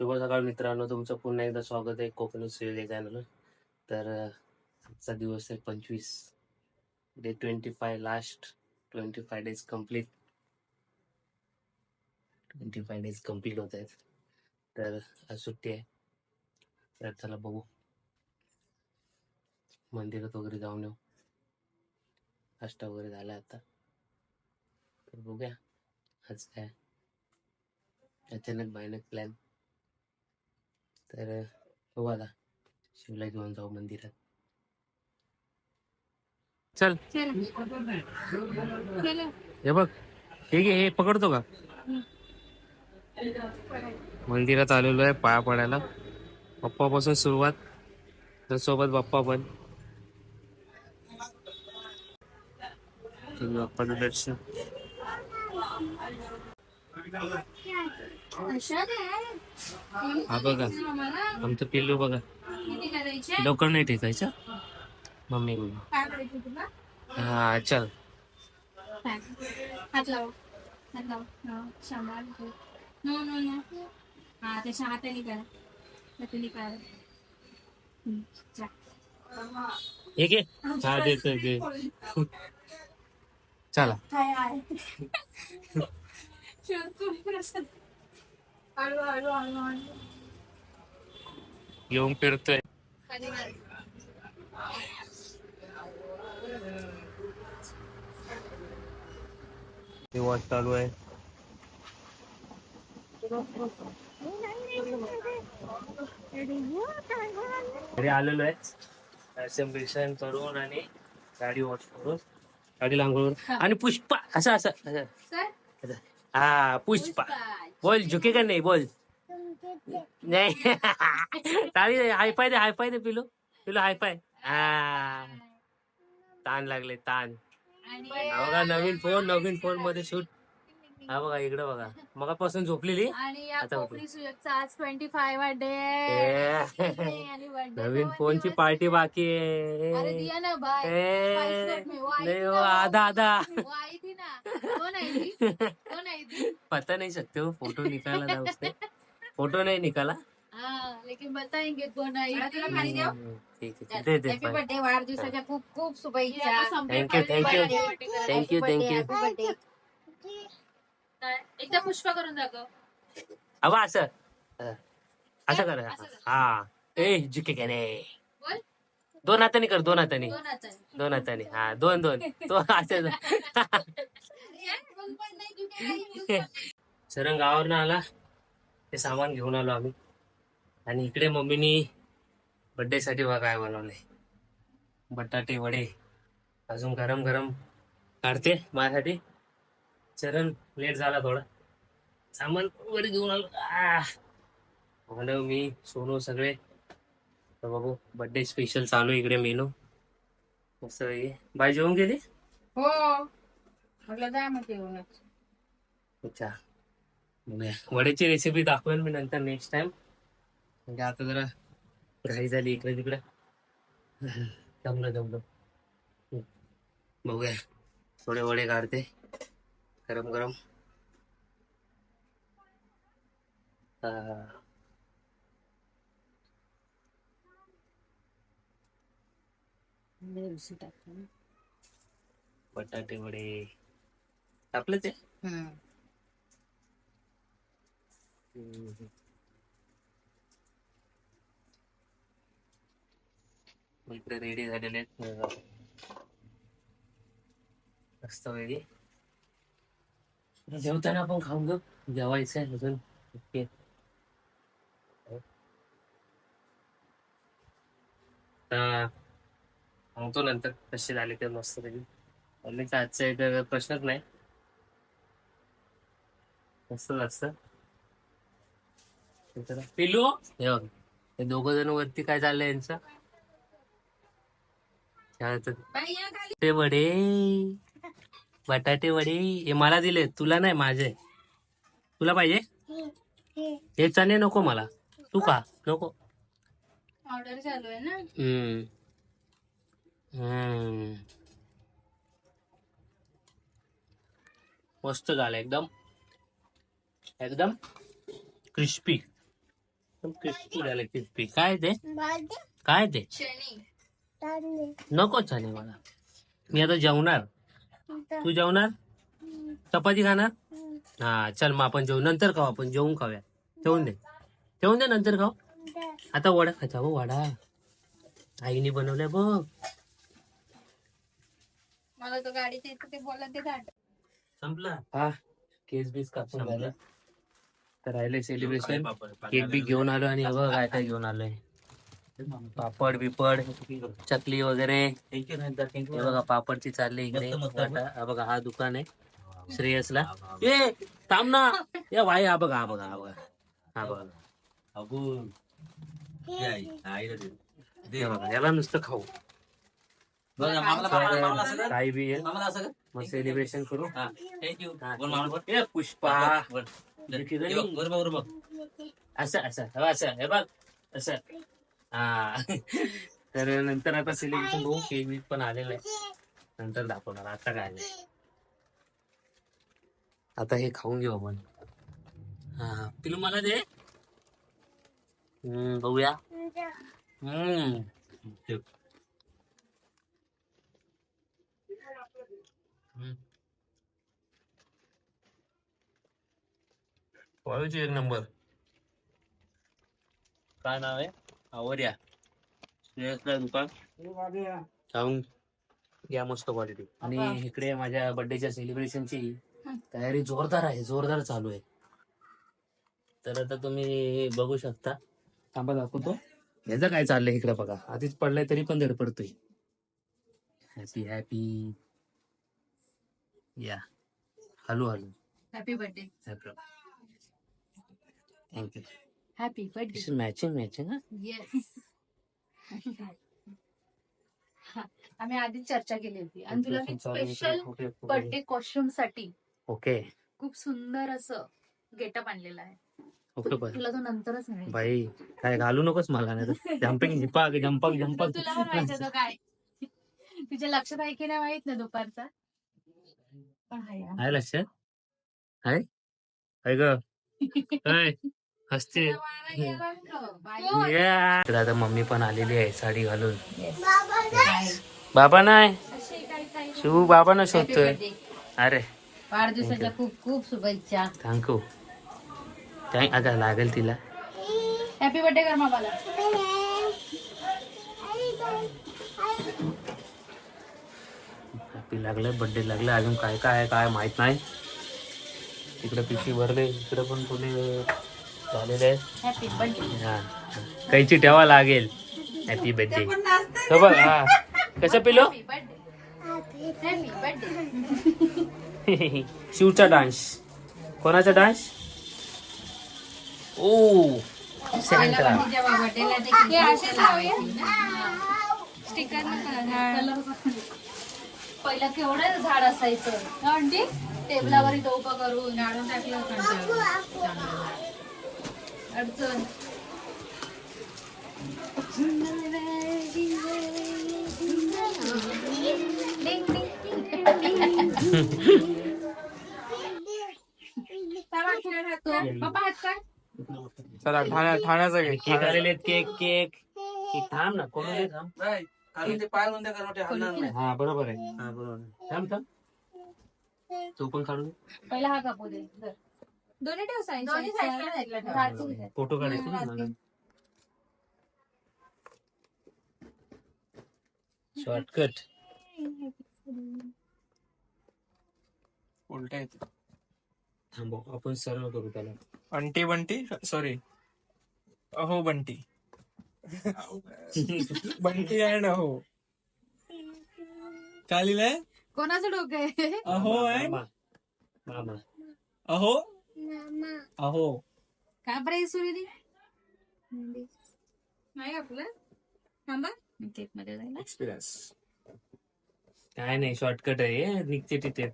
शुभ सकाळ मित्रांनो तुमचं पुन्हा एकदा स्वागत आहे कोकणी सिरियल चॅनल तर आजचा दिवस आहे पंचवीस. Day twenty five last twenty five days complete twenty five days complete होत आहेत. तर आज सुट्टी आहे. तर चला बघू. मंदिरात वगैरे जाऊन येऊ. अष्ट वगैरे झाला आता. तर बघूया. आज काय? अचानक भयानक प्लॅन तर बघू आता. शिवला घेऊन जाऊ मंदिरात. चल. हे बघ. ठीक आहे हे पकडतो का? मंदिरात आलेलो आहे पाया पडायला. पप्पापासून सुरुवात. तर सोबत बाप्पा पण. बाप्पाचं दर्शन. हा बघा. आमचं पिल्लू बघा. लवकर नाही टेकायचं मम्मी बघा हा चल. हात लाव. हात लाव. हा, सांभाळ नो नो नो. हा त्याच्या हाताने करा. हाताने करा. हम्म, जा. हे घे. हा देतो घे. चला काय आहे शोधतो मी प्रसाद. हळू हळू हळू हळू येऊन फिरतोय वॉच चालू आहे घरी आलेलो आहे असेंब्लिशन करून आणि गाडी वॉश करून गाडी लांगून आणि पुष्पा असं असं असं. हा पुष्पा. बोल झुके का नाही? बोल. नाही. टाळी हायफाय दे हायफाय दे पिलो. पिलो हायफाय हा. ताण लागले ताण. नवीन फोन नवीन फोनमध्ये शूट हा बघा इकडे बघा. मगापासून झोपलेली? आणि या आता कोकणी सुयोगचा आज ट्वेंटी फाय बर्थडे ए. आणि birthday नवीन फोनची दिवस पार्टी आहे. बाकी अरे आहे दिया ना बाय. ए, Spice note में, वो आई नहीं थी वो ना, वो- आधा आधा. वो आई थी ना. कौन आई थी कौन आई थी पता नहीं सकते हो फोटो निकाला था उसने. फोटो नहीं निकाला. हाँ लेकिन बताएंगे कौन आई थी हम्म, ठीक है दे दे हॅपी बर्थडे वाढदिवसाच्या खूप खूप शुभेच्छा. थँक्यू थँक्यू थँक्यू थँक्यू एकदा पुष्पा करून दाखव अब असं. अं, असं कर. हा. ए झुके का नाही बोल. दोन हाताने कर दोन हाताने. दोन हाताने. दोन हाताने. हा दोन दोन. तो असं सरंग गावावरनं आला. ते सामान घेऊन आलो आम्ही. आणि इकडे मम्मीनी बर्थडे साठी बघा काय बनवलंय. बटाटे वडे. अजून गरम गरम काढते माझ्यासाठी. चरण लेट झाला थोडा. सामान वगैरे घेऊन आलो. मानव मी सोनू सगळे. तर बघू बर्थडे स्पेशल चालू इकडे मेनू. मस्त. बाई जेवून गेली? हो. म्हटलं जा मग जेवणच अच्छा. वड्याची रेसिपी दाखवेन मी नंतर नेक्स्ट टाइम म्हणजे आता जरा घाई झाली इकडे तिकडे. जमलं जमलं. बघूया. थोडे वडे काढते. गरम गरम हा. बटाटे वडे. आपलं ते? रेडी झालेले आहेत. मस्त वेगळी जेवताना आपण खाऊन घेऊ जेवायचं आहे अजून ओके सांगतो नंतर कसे झाले ते मस्त पैकी मम्मीचा आजचा एक प्रश्नच नाही मस्तच असतं पिलू हे बघ हे दोघ जण वरती काय चाललंय यांचं ते वडे बटाटे वडे हे मला दिले तुला नाही माझे. तुला पाहिजे? हे चणे नको मला. तू का नको. ऑर्डर चालू आहे ना? हम्म. हम्म. मस्त झालं एकदम. एकदम क्रिस्पी क्रिस्पी झालं क्रिस्पी काय ते? काय ते? नको चालेल मला. मी आता जेवणार. तू जेवणार? चपाती खाणार? हा चल मग आपण जेवू. नंतर खाऊ आपण. जेवून खाऊया. ठेवून दे. ठेवून दे नंतर खाऊ. आता वडा खायचा हो वडा. आईने बनवलाय बघ. मला तो गाडीच्या इथे ते बोलत ते घाट संपला? हा केस बीस कापून झालं. तर राहिले सेलिब्रेशन केक बी घेऊन आलो आणि बघ काय काय घेऊन आलोय. पापड बिपड चकली वगैरे. हे बघा पापडची चालली इकडे. हा बघा हा दुकान आहे श्रेयसला. ए थांब ना. या भाई हा बघा हा बघा हा बघा. हा बघा. बघा याला नुसतं खाऊ. काही बी मग सेलिब्रेशन करू. हा. पुष्पा. असं असं हो, असं. हे बघ असं. हा. तर नंतर आता सिलेक्शन बघू केक बीक पण आलेलं आहे. नंतर दाखवणार आता काय नाही आता हे खाऊन घेऊ आपण. हा पिलू मला दे. हम्म बघूया. हम्म. एक नंबर. काय नाव आहे? आवड्या श्रेयसला दुकान जाऊन घ्या मस्त क्वालिटी आणि इकडे माझ्या बर्थडेच्या सेलिब्रेशनची तयारी जोरदार आहे जोरदार चालू आहे. तर आता तुम्ही बघू शकता. थांबा दाखवतो. याचं काय चाललंय इकडे बघा. आधीच पडलाय तरी पण धडपडतोय. हॅपी हॅपी या. Hello hello happy birthday thank you happy birthday matching matching हा येस आम्ही आधीच चर्चा केली होती. आणि तुला मी स्पेशल बर्थडे कॉस्ट्युमसाठी ओके खूप सुंदर असं गेटअप आणलेला आहे. ओके बाय तुला तो नंतरच मिळेल. बाई काय घालू नकोस मला नाही जम्पिंग झिपाक जंपक जंपक तुला पण माहिती होतं काय? तुझ्या लक्षात आहे की नाही माहीत ना दुपारचा? पण आहे. आहे लक्षात आहे आहे ग. हसते. या. तर आता मम्मी पण आलेली आहे साडी घालून. बाबा नाही. शिव बाबा ना शोधतोय. अरे. वाढदिवसाच्या खूप खूप शुभेच्छा. थँक्यू थँक अगं लागेल तिला. हॅपी बर्थडे कर मामाला. हॅपी लागलं बर्थडे लागलं. अजून काय काय आहे काय माहीत नाही. तिकडे पिशी भरले इकडे पण फुले. झालेले आहेत. हॅपी बर्थडे हा कैची ठेवा लागेल. हॅपी बर्थडे हो बघ हा. कसं पिलो हॅपी बर्थडे हॅपी बर्थडे शिवचा डान्स. कोणाचा डान्स? ओ असे स्टिकर पहिलं केवढं झाड असायचं. टेबलावर इथं उभं करून. टाकलं अडचण. पप्पा हात काय चला ठाण्या ठाण्याचा घे. केक आलेले आहेत केक केक. केक थांब ना कोण थांब. हा बरोबर आहे. हा बरोबर आहे. थांब थांब. तू पण काढून पहिला हा कापू दे. दोन्ही ठेव साईडला ठेव. फोटो काढायचे ना मला शॉर्टकट उलट येते थांबव आपण सर्व करू त्याला. अंटी बंटी सॉरी अहो बंटी. बंटी आहे ना हो. काय लिहिलंय? कोणाचं डोकं आहे? अहो आहे. मामा. मामा. अहो अहो. काय बरं सुरेली नाही आपलं थांबा. मी केकमध्ये जाईल एक्सपिरियन्स काय नाही शॉर्टकट आहे निघते तिथे.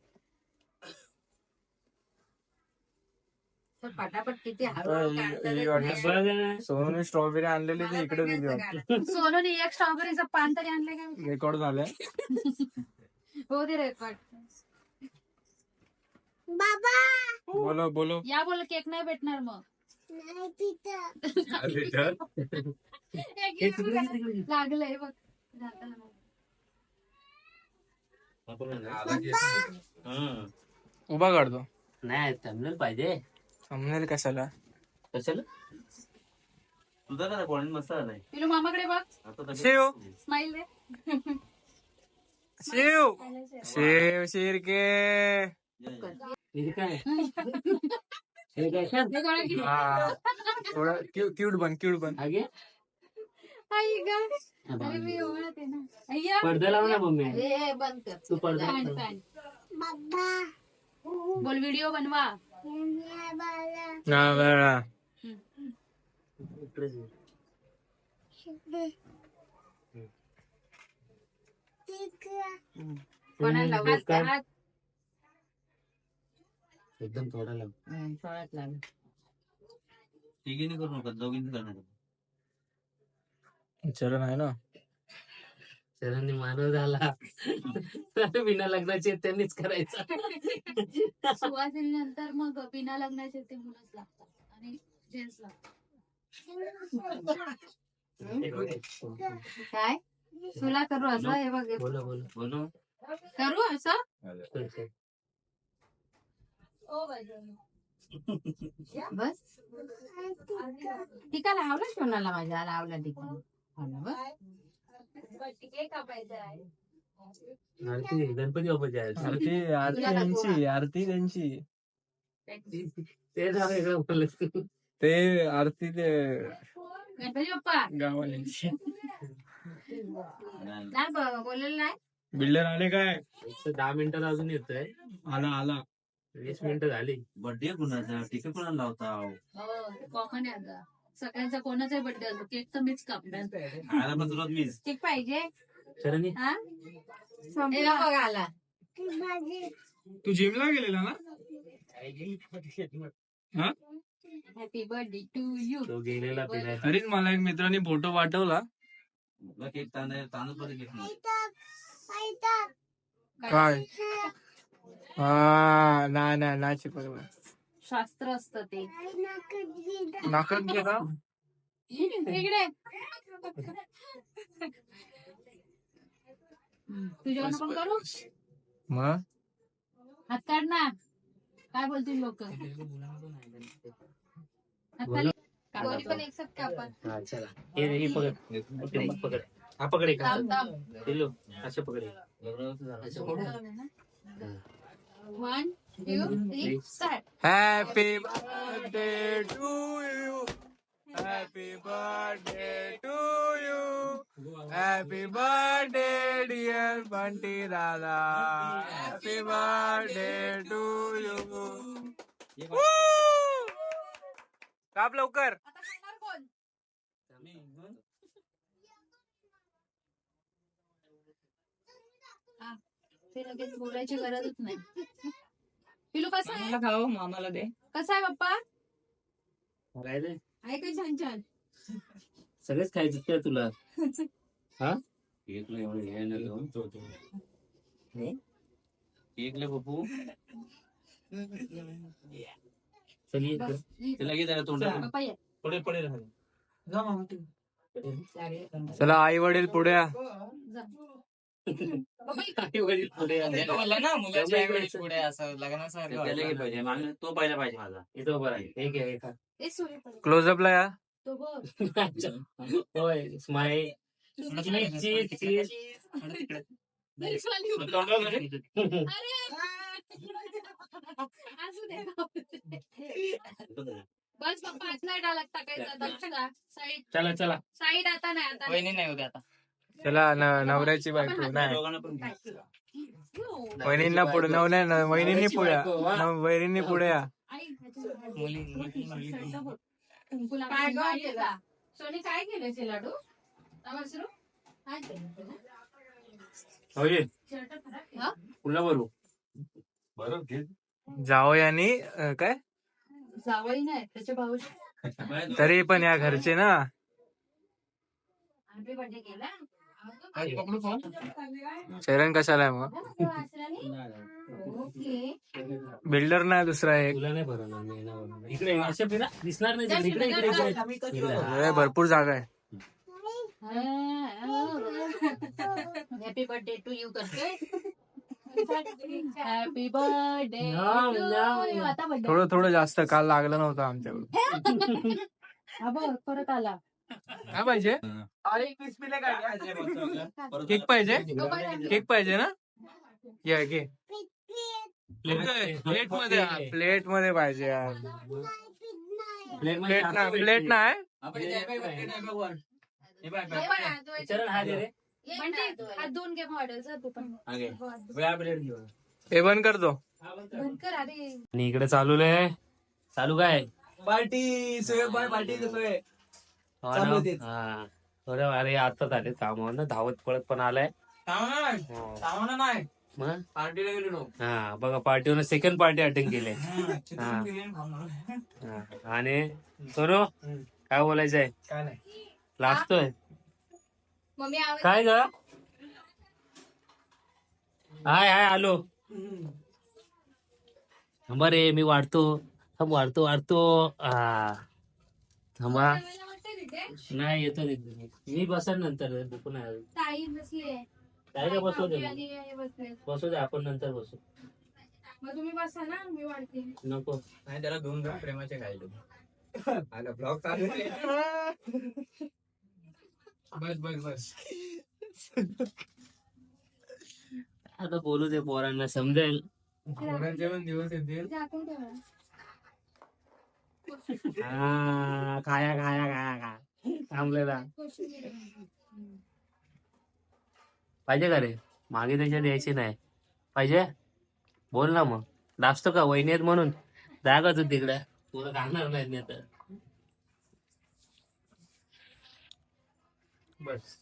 तर पटापट किती आता हळूहळू ही- काढता ही येत वाटतं- नाही. बघ ना. सोनूने स्ट्रॉबेरी आणलेली ती इकडे दिली सोनूने एक स्ट्रॉबेरीचं पान तरी आणलं का? रेकॉर्ड झालंय. हो दे रेकॉर्ड बोलो बोलो. या बोल केक नाही भेटणार मग. हे. लागलंय बघ. जाताना. उभा काढतो. नाही थांबलं पाहिजे. समजेल कशाला? कशाला? तुझा काय पॉइंट मस्त आलाय पिलू मामाकडे बघ. आता तर- शिव. स्माइल दे. शिव. शिव शिरके. हे काय? हे काय? हे हा. थोडं क्यूट बन क्यूट बन. आगे. आई गं. अरे मी ओळख आहे ना. अय्या. पडदा लाव ना मम्मी. बंद कर. तू पडदा पॅन्ट लाव. पॅन्ट बोल व्हिडिओ बनवा. कोणाला लावू? हात- काय? हात- एकदम थोडा लाव हं, थोडाच. तिघीने करू नका दोघींनी करणार चरण आहे ना? सरांनी मानव झाला. बिना लग्नाचे त्यांनीच करायचा. सुवासिनी नंतर मग बिना लग्नाचे ते मुलंच लागतात आणि जेंट्स लागतात. काय? तुला करू असं? हे बघ बोला बोला बोलो. करू असं. बस टीका लावला कोणाला माझ्या लावला टीका. लावला. आरती गणपती आहे. आरती. आरती. त्यांची आरती त्यांची ते ते. आरती ते गणपती बाप्पा. गावाल्यांची नाही बोललेलं नाही. बिल्डर आले काय? दहा मिनिटात अजून येतोय. आला आला. वीस मिनिटं झाली. बर्थडे कुणाचा? टिका कुणाला लावता? कॉमन आहे आता सगळ्यांचा कोणाचाही बर्थडे असतो केक तर मीच कापणार. खायला पण तुला मीच. ठीक पाहिजे? शरणी? हा? हे बघ आला. तू जिमला गेलेला ना? हा? हॅपी बर्थडे टू यू तो गेलेला फिरायला. मला एक मित्राने फोटो पाठवला. केक तांदूळ तांदूळ नाही? काय हा नाही नाही नाही चिपकला शास्त्र असतं ते. नाकात गेला इकडे. तुझ्यावर पण करू. मग? हात काढ ना. काय बोलतील लोक? पण एक साथ कापा हा चला. हे हे पकड. इकडे पकड. हा पकड एक. हात. पिल्लू, असं पकड. एक. असं पकड. One two three start happy birthday to you happy birthday to you happy birthday dear Bunty दादा हॅपी बर्थडे टू यू काप लवकर आता खाणार कोण हा, ते लगेच बोलायची गरजच नाही. पिलू कसा आहे? खाऊ मामाला दे. कसा आहे काय का छान छान? सगळेच खायचं का तुला? एवढं हे नाही घेऊन. केक लय पप्पू. चल ये त्याला घे तोंडात ये राहा चला आई वडील पुढे या. जा. पुढे. त्याला पाहिजे. तो पहिला पाहिजे माझा. इथं उभा. हे घे, हे खा. क्लोजअपला या. तो बघ. होय स्माईल चीज बस पप्पा टाकायचा साईड. चला चला. साईड आता नाही आता नाही. चला न- नवऱ्याची बायको नाही. वहिनींना पुढे नव नाही न- वहिनींनी पुढे या. वहिनींनी पुढे या काय केला? येतात. सोनी काय केलं ते लाडू नमस्कार काय केलं तुला? होय शर्ट खराब केलं? पुन्हा भरू जावई आणि अं, काय जावई नाही त्याचे भाऊ तरी पण या घरचे ना हॅपी बर्थडे केला चरण कशाला आहे मग? बिल्डर नाही दुसरा एक. दिसणार नाही भरपूर जागा आहे. हॅपी बर्थडे टू यू करते हॅपी बर्थडे थोडं थोडं जास्त काल लागलं नव्हतं आमच्याकडून. परत आला. काय पाहिजे? केक पाहिजे? केक पाहिजे ना? या घे. प्लेटमध्ये प्लेटमध्ये पाहिजे यार. प्लेट ना प्लेट नाही हा घे मॉडेल तू पण. हे बंद करतो बंद कर. अरे आणि इकडे चालू आहे चालू काय? पार्टी सोय पार्टी सोय. हो चालू. हा. अरे अरे आताच आले कामावर ना धावत पळत पण आलाय. हो. नाही. मग? पार्टीला गेलो हा बघा पार्टीवर सेकंड पार्टी अटेंड केले आणि सोनू काय बोलायचंय? काय नाही. मम्मी आवाज काय ग? हाय हाय आलो. थांबा रे मी वाढतो. थांब वाढतो वाढतो. हा थांबा. नाही येतो तिथे. मी. बसन नंतर दुखून. ताई बसली काय काय बसू दे हे बसू दे आपण नंतर बसू. मग तुम्ही बसा ना मी वाढते. नको. नाही त्याला दोन दोन प्रेमाचे खायले आला ब्लॉग चालू. बस बस बस. आता बोलू दे पोरांना समजेल. पोरांचे पण दिवस येतील. हा खाया खाया खाया खा थांबलेला. पाहिजे का रे? मागे त्याच्या द्यायची नाही. पाहिजे? बोल ना मग. लाजतो का? वहिनी आहेत म्हणून. जागा तू तिकडे. तुला नाहीत नाही तर. बस.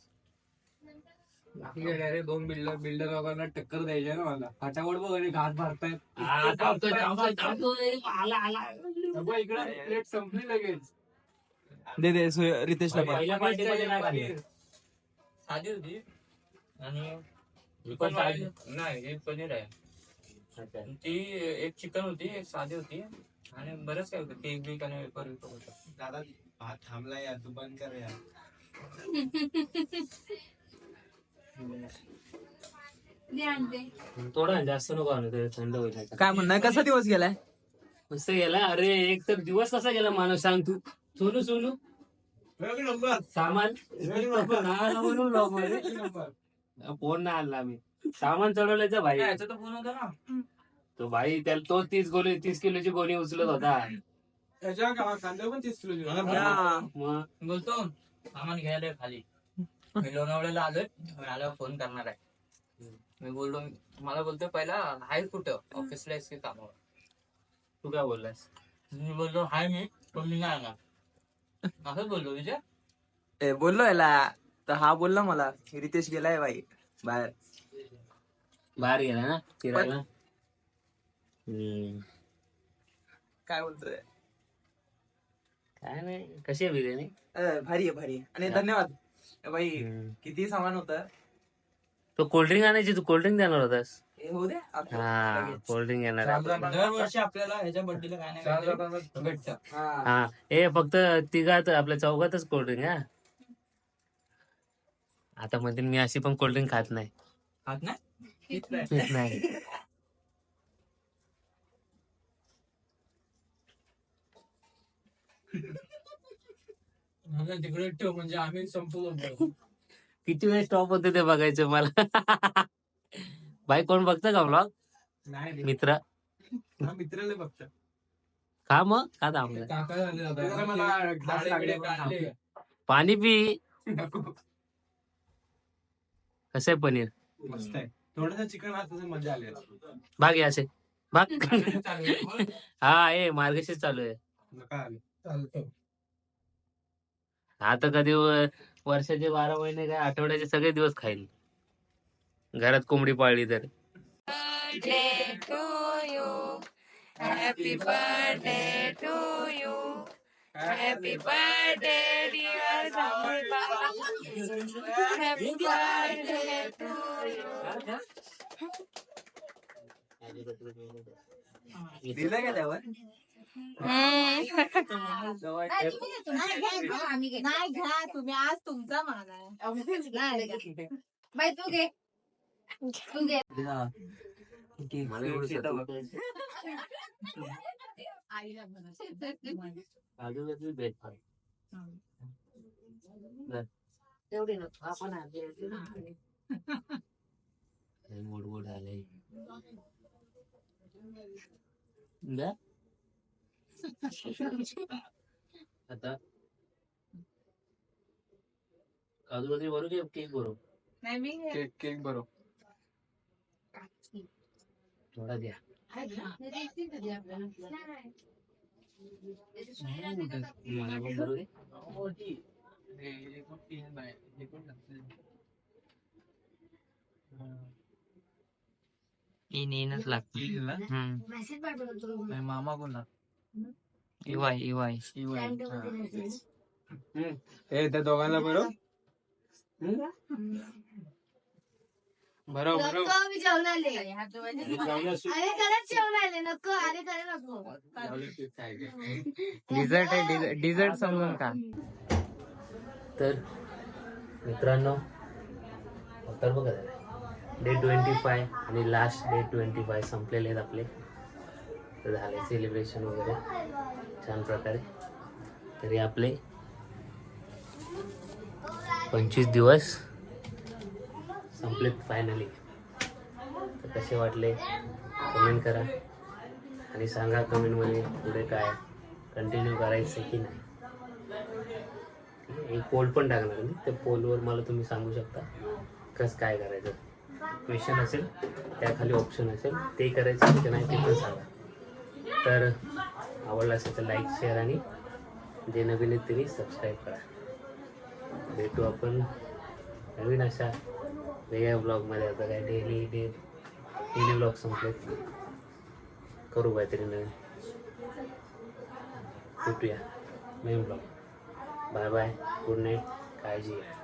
अरे दोन बिल्डर बिल्डर लोकांना टक्कर द्यायची ना मला. फाटाफट बघ आणि हा, थांबतोय, थांबतोय. आला, आला. इकडे प्लेट संपली लगेच. दे दे सोय- रितेशला पण. पहिल्या पार्टीमध्ये नाही खाल्ली. साधी होती. आणि मी पण. नाही एक पनीर आहे. अच्छा. ती एक चिकन होती एक साधी होती. आणि बरंच काय होतं केक बीक आणि वेपर विपर होतं. दादा भात थांबला यार तू बंद कर यार दे आणते थोडा जास्त नको आणू ते थंड होईल. आता. काय म्हणणं कसा दिवस गेलाय? मस्त गेला अरे एक तर दिवस कसा गेला माणूस सांग तू. सोनू सोनू. सामान. फोन नाही आणला मी. सामान चढवल्याचा भाई. याचा तर फोन होता ना. तो भाई त्याला तो तीस गोणी तीस किलोची गोणी उचलत होता. मग? बोलतो सामान घ्यायला खाली. मी लोणावळ्याला आलोय. मी आल्यावर फोन करणार आहे. मी बोललो मला बोलतोय पहिला आहे कुठं? ऑफिसला आहेस की कामावर? तू काय बोललास मी बोललो हाय मी पण मी नाही येणार असंच बोललो विजय? ए, बोललो याला. तर हा बोलला मला रितेश गेलाय बाई बाहेर. बाहेर गेला ना फिरायला? हम्म. काय बोलतोय? काय नाही कशी आहे बिर्याणी? अ, भारी आहे भारी आहे. आणि धन्यवाद. बाई. किती सामान होतं? तो कोल्ड्रिंक आणायची तू कोल्ड्रिंक देणार होतास? हे होऊ हा. कोल्ड्रिंक येणार आहे. दरवर्षी आपल्याला ह्याच्या बर्थडेला काय नाही काहीतरी भेटतं. हा. ए फक्त तिघात आपल्या चौघातच कोल्ड्रिंक हा. आता म्हणतील मी अशी पण कोल्ड्रिंक खात नाही. खात नाही? पीत नाही. तिकडे ठेव म्हणजे आम्ही संपलो किती वेळ स्टॉप होते ते बघायचं मला? बाई कोण बघतं का ब्लॉग नाही मित्र. हा मित्राला बघतो. खा मग? का थांबलं? पण. पाणी पी. कसं आहे पनीर? मस्त आहे. थोडस चिकन हाताचं मजा आली भाग या असे. भाग. हा ए मार्गशीर चालू आहे. आता कधी वर्षाचे बारा महिने काय आठवड्याचे सगळे दिवस खाईल घरात कोंबडी पाळली तर. Happy birthday to you happy birthday dear happy birthday to दिलं का त्यावर? नाही घ्या तुम्ही आज तुमचा मान आहे बाई तू घे तू घे आईला आजूबाजू भेट तेवढी नको आपण आधी मोड मोड आले आता. आजूबाजू बरोबर की केक नाही मी केक केक बरोबर थोडा द्या. मला पण. इन इनच लागते मेसेज पाठवतो मामा कोणला इवाय इवाय ए त्या दोघांना जेवण आले. नको अरे खरं नको डिझर्ट आहे डिझर्ट समजून का तर मित्रांनो तर बघा डे ट्वेंटी फाय आणि लास्ट डे ट्वेंटी फाय संपलेले आहेत आपले. तर झाले सेलिब्रेशन वगैरे. छान प्रकारे. तरी आपले पंचवीस दिवस संपलेत फायनली तर कसे वाटले? कमेंट करा. आणि सांगा कमेंटमध्ये पुढे काय कंटिन्यू करायचं की नाही. एक पोल पण टाकणार मी. त्या पोलवर मला तुम्ही सांगू शकता. कसं काय करायचं. क्वेश्चन असेल त्याखाली ऑप्शन असेल. ते करायचं की नाही ते पण सांगा. तर आवडला असेल तर लाईक शेअर आणि जे नवीन आहेत त्यांनी सबस्क्राईब करा. भेटू आपण नवीन अशा वेगळ्या ब्लॉगमध्ये आता काय डेली डे डेली ब्लॉग संपले करू काहीतरी नवीन. भेटूया. नवीन blog bye bye good night काळजी घ्या.